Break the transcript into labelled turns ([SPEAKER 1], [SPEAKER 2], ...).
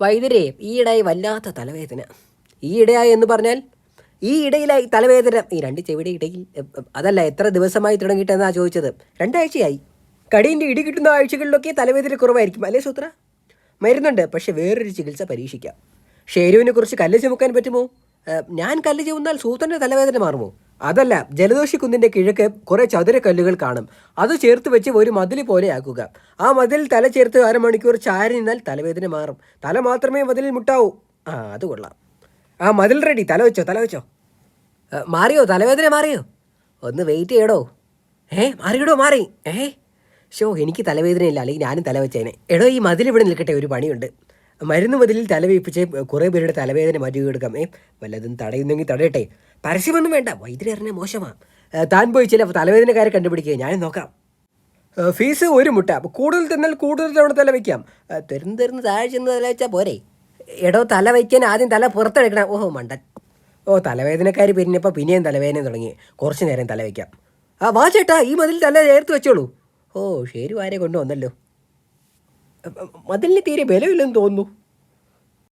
[SPEAKER 1] വൈദ്യരെ ഈയിടെയായി വല്ലാത്ത തലവേദന. ഈയിടെയായി എന്ന് പറഞ്ഞാൽ ഈ ഇടയിലായി തലവേദന ഈ രണ്ട് ചെവിടെ ഇടയിൽ അതല്ല എത്ര ദിവസമായി തുടങ്ങിയിട്ടെന്നാ ചോദിച്ചത്. രണ്ടാഴ്ചയായി. കടീന്റെ ഇടി കിട്ടുന്ന ആഴ്ചകളിലൊക്കെ തലവേദന കുറവായിരിക്കും. അല്ലേ സൂത്ര? മരുന്നുണ്ട് പക്ഷെ വേറൊരു ചികിത്സ പരീക്ഷിക്കാം. ഷേരുവിനെ കുറിച്ച് കല്ല് ചുമക്കാൻ പറ്റുമോ? ഞാൻ കല്ല് ചുമന്നാൽ സൂത്രന്റെ തലവേദന മാറുമോ? അതല്ല ജലദോഷി കുന്നിന്റെ കിഴക്ക് കുറേ ചതുര കല്ലുകൾ കാണും. അത് ചേർത്ത് വെച്ച് ഒരു മതിൽ പോലെ ആക്കുക. ആ മതിൽ തല ചേർത്ത് അരമണിക്കൂർ ചാരി നിന്നാൽ തലവേദന മാറും. തല മാത്രമേ മതിലിൽ മുട്ടാവൂ. ആ അത് കൊള്ളാം. ആ മതിൽ റെഡി തല വെച്ചോ തല വെച്ചോ. മാറിയോ തലവേദന മാറിയോ? ഒന്ന് വെയിറ്റ് ചെയ്യടോ. ഏ മാറിയിടോ മാറി. ഏ ഷോ എനിക്ക് തലവേദനയില്ല. അല്ലെങ്കിൽ ഞാനും തല വെച്ചേനെ. എടോ ഈ മതിൽ ഇവിടെ നിൽക്കട്ടെ ഒരു പണിയുണ്ട്. മരുന്ന് മതിലിൽ തലവേപ്പിച്ച് കുറേ പേരുടെ തലവേദന മാറ്റി എടുക്കാം ഏ വല്ലതും തടയുന്നെങ്കിൽ തടയട്ടെ. പരസ്യമൊന്നും വേണ്ട. വൈദ്യുതി അറിഞ്ഞ മോശമാ. താൻ പോയി ചില തലവേദനക്കാരെ കണ്ടുപിടിക്കുക ഞാനും നോക്കാം. ഫീസ് ഒരു മുട്ട. കൂടുതൽ തന്നാൽ കൂടുതൽ തവണ തല വയ്ക്കാം തരുന്ന് തരുന്ന് താഴെ ചെന്ന് തല വെച്ചാൽ പോരെ. എടോ തല വയ്ക്കാൻ ആദ്യം തല പുറത്തെടുക്കണം. ഓഹോ മണ്ടൻ. ഓ തലവേദനക്കാർ പിരിഞ്ഞപ്പോൾ പിന്നെയും തലവേദന തുടങ്ങി. കുറച്ച് നേരം തല വയ്ക്കാം ആ വാ ചേട്ടാ ഈ മതിൽ തല ചേർത്ത് വെച്ചോളൂ. ഓ ശരി ആരെ കൊണ്ടുവന്നല്ലോ. മതിലിന് തീരെ ബലമില്ലെന്ന് തോന്നുന്നു.